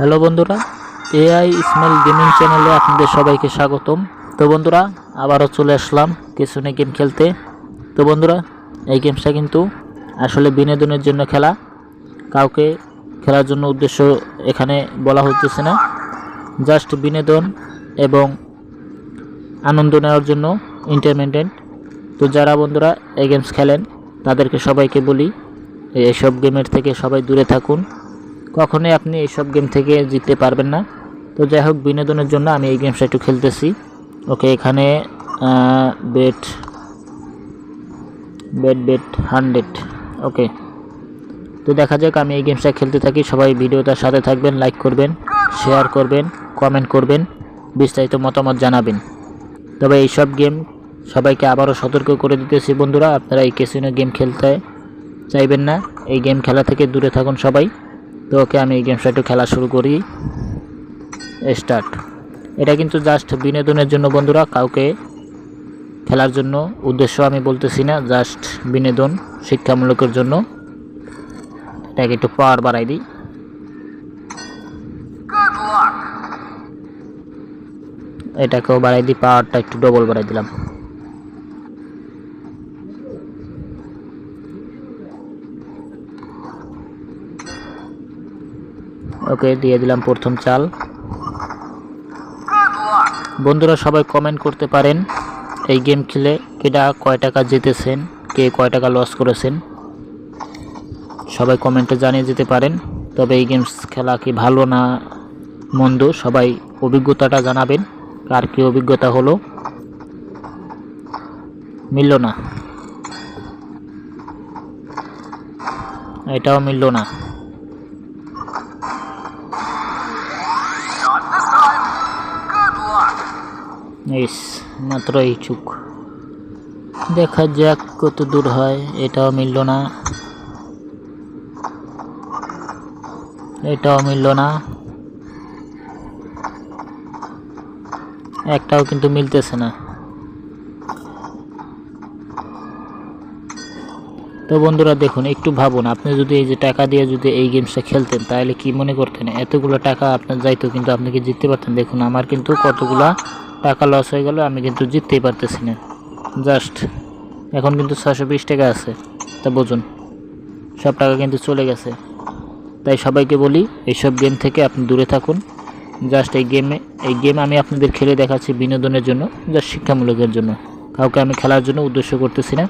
Hello বন্ধুরা, AI Ismail gaming চ্যানেলে আপনাদের সবাইকে স্বাগতম। তো বন্ধুরা, আবারও চলে আসলাম কিছুনে গেম খেলতে। তো বন্ধুরা, এই গেমসটা কিন্তু আসলে বিনোদনের জন্য খেলা। কাউকে খেলার জন্য উদ্দেশ্য এখানে বলা হচ্ছে না। জাস্ট বিনোদন এবং আনন্দ নেওয়ার জন্য এন্টারটেনমেন্ট তো যারা বন্ধুরা এই গেমস খেলেন, তাদেরকে সবাইকে বলি এইসব গেমের থেকে সবাই দূরে থাকুন। কখনোই আপনি এইসব গেম থেকে জিততে পারবেন না। তো যাই হোক, বিনোদনের জন্য আমি এই গেমসটা একটু খেলতেছি। ওকে, এখানে bet bet bet hundred okay. তো দেখা যাক, আমি এই গেমসটা খেলতে থাকি। সবাই ভিডিওটার সাথে থাকবেন লাইক করবেন শেয়ার করবেন কমেন্ট করবেন, বিস্তারিত মতামত জানাবেন। তবে এইসব গেম সবাইকে আবারও সতর্ক করে দিতেছি বন্ধুরা। আপনারা এই কেসিনো গেম খেলতে চাইবেন না। এই গেম খেলা থেকে দূরে থাকুন সবাই। তো ওকে আমি এই গেমসটা একটু খেলা শুরু করি। স্টার্ট এটা কিন্তু জাস্ট বিনোদনের জন্য বন্ধুরা কাউকে খেলার জন্য উদ্দেশ্য আমি বলতেছি না জাস্ট বিনোদন শিক্ষামূলকের জন্য। এটাকে একটু পাওয়ার বাড়াই দিই। এটাকেও বাড়াই দিই পাওয়ারটা একটু ডবল বাড়াই দিলাম। ওকে, দিয়ে দিলাম প্রথম চাল. বন্ধুরা, সবাই কমেন্ট করতে পারেন, এই গেম খেলে কেটা কয় টাকা জিতেছেন, কে কয় টাকা লস করেছেন। সবাই কমেন্টে জানিয়ে যেতে পারেন, তবে এই গেমস খেলা কি ভালো না মন্দ, সবাই অভিজ্ঞতাটা জানাবেন, কার কি অভিজ্ঞতা হলো। মিলল না। এটাও মিলল না। ইস মাত্র এই চুক। দেখা যাক কত দূর হয়, এটাও মিলল না। এটাও মিলল না। একটাও কিন্তু মিলতেছে না। তো বন্ধুরা দেখুন, একটু ভাবুন, আপনি যদি এই যে টাকা দিয়ে যদি এই গেমসটা খেলতেন, তাহলে কি মনে করতেন? এতগুলো টাকা আপনার যাইতো, কিন্তু আপনি কি জিততে পারতেন? দেখুন, আমার কিন্তু কতগুলা টাকা লস হয়ে গেল, আমি কিন্তু জিততেই পারতেছি না। জাস্ট এখন কিন্তু ছশো বিশ টাকা আছে। তা বুঝুন, সব টাকা কিন্তু চলে গেছে। তাই সবাইকে বলি, এইসব গেম থেকে আপনি দূরে থাকুন। জাস্ট এই গেমে এই গেম আমি আপনাদের খেলে দেখাচ্ছি বিনোদনের জন্য জাস্ট শিক্ষামূলকের জন্য। কাউকে আমি খেলার জন্য উদ্দেশ্য করতেছি না,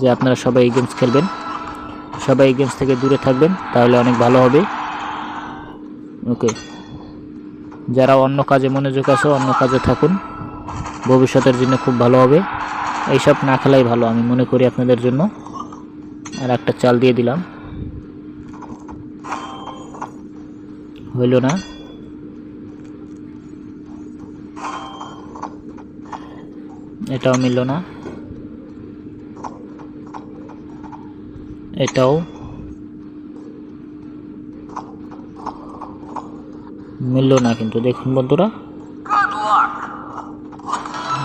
যে আপনারা সবাই এই গেমস খেলবেন। সবাই এই গেমস থেকে দূরে থাকবেন, তাহলে অনেক ভালো হবে। ওকে যারা অন্য কাজে মনোযোগ আছে, অন্য কাজে থাকুন। ভবিষ্যতের জন্য খুব ভালো হবে। এইসব না খেলাই ভালো, আমি মনে করি আপনাদের জন্য। আর একটা চাল দিয়ে দিলাম। হইল না। এটাও মিলল না। এটাও মিলল না কিন্তু, দেখুন বন্ধুরা।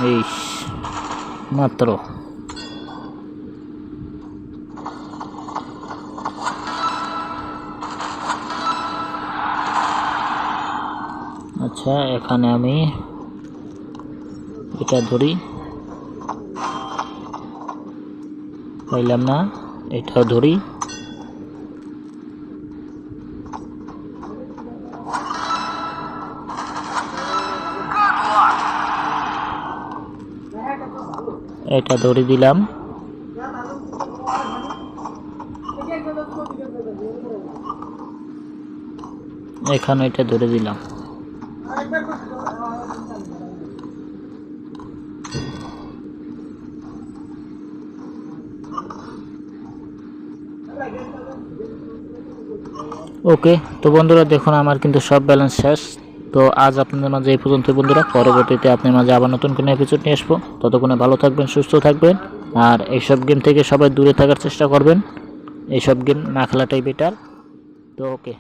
এই মাত্র। আচ্ছা এখানে আমি এটা ধরি। পাইলাম না, এটাও ধরি। এটা ধরে দিলাম। এখানে এটা ধরে দিলাম। ওকে, তো বন্ধুরা দেখুন, আমার কিন্তু সব ব্যালেন্স শেষ। তো আজ আপনাদের মাঝে এই পর্যন্ত বন্ধুরা। পরবর্তীতে আপনার মাঝে আবার নতুন কোনো এপিসোড নিয়ে আসব। ততক্ষণে ভালো থাকবেন, সুস্থ থাকবেন। আর এইসব গেম থেকে সবাই দূরে থাকার চেষ্টা করবেন। এইসব গেম না খেলাটাই বেটার তো ওকে